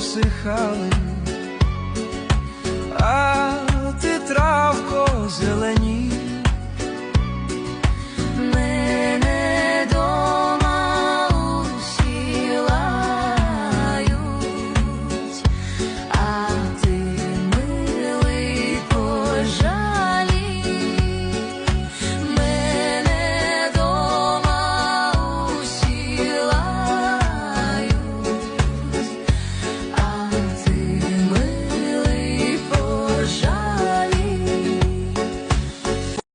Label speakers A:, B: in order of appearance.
A: повсихали. А